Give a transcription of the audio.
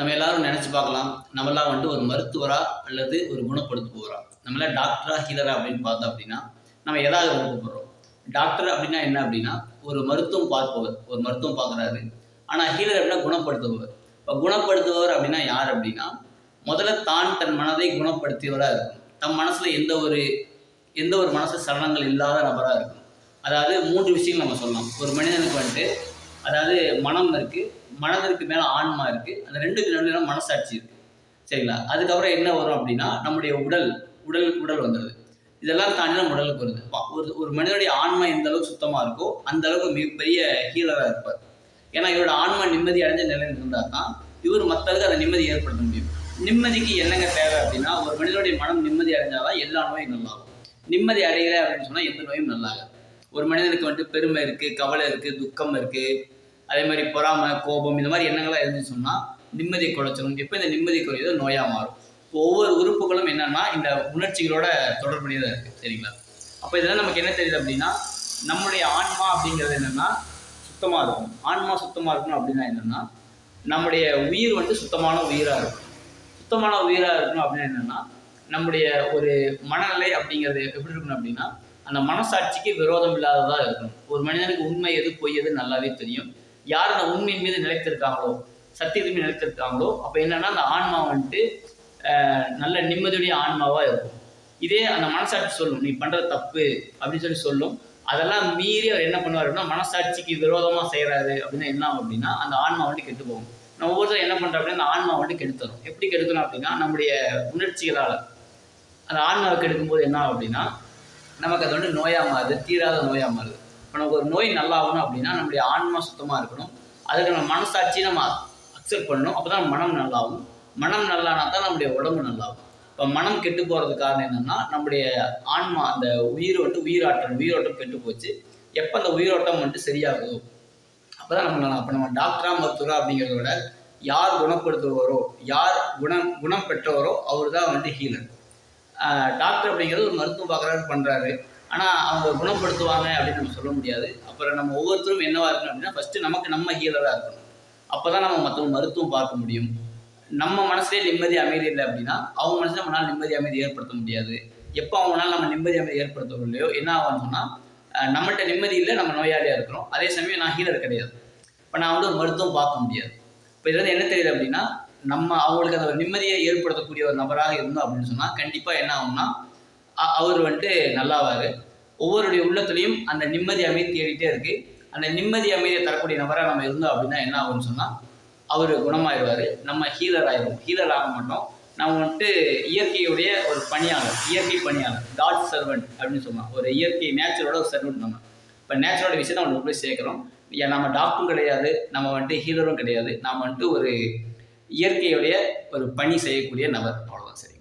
நம்ம எல்லாரும் நினச்சி பார்க்கலாம். நம்மளாம் வந்துட்டு ஒரு மருத்துவரா அல்லது ஒரு குணப்படுத்துபவரா? நம்மளாம் டாக்டரா ஹீலரா அப்படின்னு பார்த்தோம் அப்படின்னா நம்ம எதாவது விருப்பப்படுறோம் டாக்டர் அப்படின்னா என்ன அப்படின்னா ஒரு மருத்துவம் பார்ப்பவர். ஒரு மருத்துவம் பார்க்குறாரு. ஆனால் ஹீலர் அப்படின்னா குணப்படுத்துபவர். இப்போ குணப்படுத்துபவர் அப்படின்னா யார் அப்படின்னா முதல்ல தான் தன் மனதை குணப்படுத்தியவராக இருக்கும். தம் மனசில் எந்த ஒரு எந்த ஒரு மனசு சலனங்கள் இல்லாத நபராக இருக்கும். அதாவது மூன்று விஷயங்கள் நம்ம சொல்லலாம். ஒரு மனிதனுக்கு வந்துட்டு அதாவது மனம் இருக்குது மனதிற்கு மேலே ஆன்மா இருக்குது அந்த ரெண்டுக்கு நடுவில் மனசாட்சி இருக்குது சரிங்களா? அதுக்கப்புறம் என்ன வரும் அப்படின்னா நம்முடைய உடல் உடல் உடல் வந்துடுது இதெல்லாம் தாண்டி நம்ம உடலுக்கு வருது. ஒரு ஒரு மனிதனுடைய ஆன்மா எந்த அளவுக்கு சுத்தமாக இருக்கோ அந்த அளவுக்கு மிகப்பெரிய ஹீலராக இருப்பார். ஏன்னா இவரோட ஆன்மா நிம்மதி அடைஞ்ச நிலையில் இருந்தால் தான் இவர் மற்றவருக்கு அதை நிம்மதி ஏற்படுத்த முடியும். நிம்மதிக்கு என்னங்க தேவை அப்படின்னா ஒரு மனிதனுடைய மனம் நிம்மதி அடைஞ்சாதான் எல்லா நோயும் நல்லாகும். நிம்மதி அடையல அப்படின்னு சொன்னால் எந்த நோயும் நல்லாகாது. ஒரு மனிதனுக்கு வந்துட்டு பெருமை இருக்குது கவலை இருக்குது துக்கம் இருக்குது அதே மாதிரி பொறாமை கோபம் இந்த மாதிரி எண்ணங்கள்லாம் இருந்துச்சு சொன்னால் நிம்மதி குறைச்சிடும் எப்போ இந்த நிம்மதி குறையதோ நோயாக மாறும். இப்போ ஒவ்வொரு உறுப்புகளும் என்னன்னா இந்த உணர்ச்சிகளோட தொடர்புடையதாக இருக்குது சரிங்களா? அப்போ இதெல்லாம் நமக்கு என்ன தெரியுது அப்படின்னா நம்முடைய ஆன்மா அப்படிங்கிறது என்னென்னா சுத்தமாக இருக்கும். ஆன்மா சுத்தமாக இருக்கணும் அப்படின்னா என்னென்னா நம்முடைய உயிர் வந்து சுத்தமான உயிராக இருக்கும். சுத்தமான உயிராக இருக்கணும் அப்படின்னா என்னென்னா நம்முடைய ஒரு மனநிலை அப்படிங்கிறது எப்படி இருக்கணும் அப்படின்னா அந்த மனசாட்சிக்கு விரோதம் இல்லாததாக இருக்கணும். ஒரு மனிதனுக்கு உண்மை எது பொய் எது நல்லாவே தெரியும். யார் அந்த உண்மையின் மீது நிலைத்திருக்காங்களோ சத்தியத்தின் மீது நிலைத்திருக்காங்களோ அப்போ என்னன்னா அந்த ஆன்மா வந்துட்டு நல்ல நிம்மதியுடைய ஆன்மாவாக இருக்கும். இதே அந்த மனசாட்சி சொல்லும் நீ பண்ணுறது தப்பு அப்படின்னு சொல்லி சொல்லும். அதெல்லாம் மீறி அவர் என்ன பண்ணுவார் அப்படின்னா மனசாட்சிக்கு விரோதமாக செய்கிறாரு அப்படின்னா என்ன ஆகும் அப்படின்னா அந்த ஆன்மா வந்து கெட்டு போகும். நம்ம ஒவ்வொருத்தரும் என்ன பண்ணுறோம் அப்படின்னா அந்த ஆன்மா வந்து கெடுத்துரும். எப்படி கெடுக்கணும் அப்படின்னா நம்முடைய உணர்ச்சிகளால். அந்த ஆன்மாவை கெடுக்கும்போது என்ன ஆகும் அப்படின்னா நமக்கு அது வந்து நோயாக மாறுது தீராத நோயாக மாறுது. நமக்கு ஒரு நோய் நல்லாகணும் அப்படின்னா நம்முடைய ஆன்மா சுத்தமாக இருக்கணும். அதுக்கு நம்ம மனசாட்சி நம்ம அக்செப்ட் பண்ணணும். அப்போ தான் மனம் நல்லாகும். மனம் நல்லானா தான் நம்முடைய உடம்பு நல்லாகும். இப்போ மனம் கெட்டு போகிறதுக்கு காரணம் என்னென்னா நம்முடைய ஆன்மா அந்த உயிர் வந்துட்டு உயிராட்டம் உயிரோட்டம் கெட்டு போச்சு. எப்போ அந்த உயிரோட்டம் வந்துட்டு சரியாகுதோ? அப்போ தான் நம்ம நல்லா அப்போ நம்ம டாக்டரா மருத்துவரா அப்படிங்கிறத விட யார் குணப்படுத்துபவரோ யார் குணம் குணம் பெற்றவரோ அவர் தான் வந்துட்டு ஹீலர் டாக்டர் அப்படிங்கிறது ஒரு மருத்துவம் பார்க்குறாரு பண்ணுறாரு ஆனால் அவங்க குணப்படுத்துவாங்க அப்படின்னு நம்ம சொல்ல முடியாது. அப்புறம் நம்ம ஒவ்வொருத்தரும் என்னவாக இருக்கணும் அப்படின்னா ஃபஸ்ட்டு நமக்கு நம்ம ஹீலராக இருக்கணும். அப்போ தான் நம்ம மற்றவங்க மருத்துவம் பார்க்க முடியும். நம்ம மனசுலேயே நிம்மதி அமைதி இல்லை அப்படின்னா அவங்க மனசில் நம்மளால் நிம்மதி அமைதி ஏற்படுத்த முடியாது. எப்போ அவங்களால நம்ம நிம்மதி அமைதி ஏற்படுத்த இல்லையோ என்ன ஆகும்னா நம்மகிட்ட நிம்மதி இல்லை நம்ம நோயாளியாக இருக்கிறோம். அதே சமயம் நான் ஹீலர் கிடையாது. இப்போ நான் வந்து ஒரு மருத்துவம் பார்க்க முடியாது. இப்போ இதில் வந்து என்ன தெரியுது அப்படின்னா நம்ம அவங்களுக்கு அந்த ஒரு நிம்மதியை ஏற்படுத்தக்கூடிய ஒரு நபராக இருந்தோம் அப்படின்னு சொன்னால் கண்டிப்பாக என்ன ஆகும்னா அவர் வந்துட்டு நல்லாவார். ஒவ்வொருடைய உள்ளத்துலேயும் அந்த நிம்மதி அமைதி தேடிட்டே இருக்குது அந்த நிம்மதி அமைதியை தரக்கூடிய நபராக நம்ம இருந்தோம் அப்படின்னா என்ன ஆகும்னு சொன்னால் அவர் குணமாயிடுவார் நம்ம ஹீலர் ஆயிடுவோம் ஹீலர் ஆக மாட்டோம். நம்ம வந்துட்டு இயற்கையுடைய ஒரு பணியாளர் இயற்கை பணியாளர் காட் சர்வெண்ட் அப்படின்னு சொன்னால் ஒரு இயற்கை நேச்சுரலோட ஒரு சர்வெண்ட் நம்ம. இப்போ நேச்சரோட விஷயத்தை அவங்க போய் சேர்க்குறோம். நம்ம டாக்டரும் கிடையாது. நம்ம வந்துட்டு ஹீலரும் கிடையாது. நாம் வந்துட்டு ஒரு இயற்கையுடைய ஒரு பணி செய்யக்கூடிய நபர். அவ்வளோதான் சரி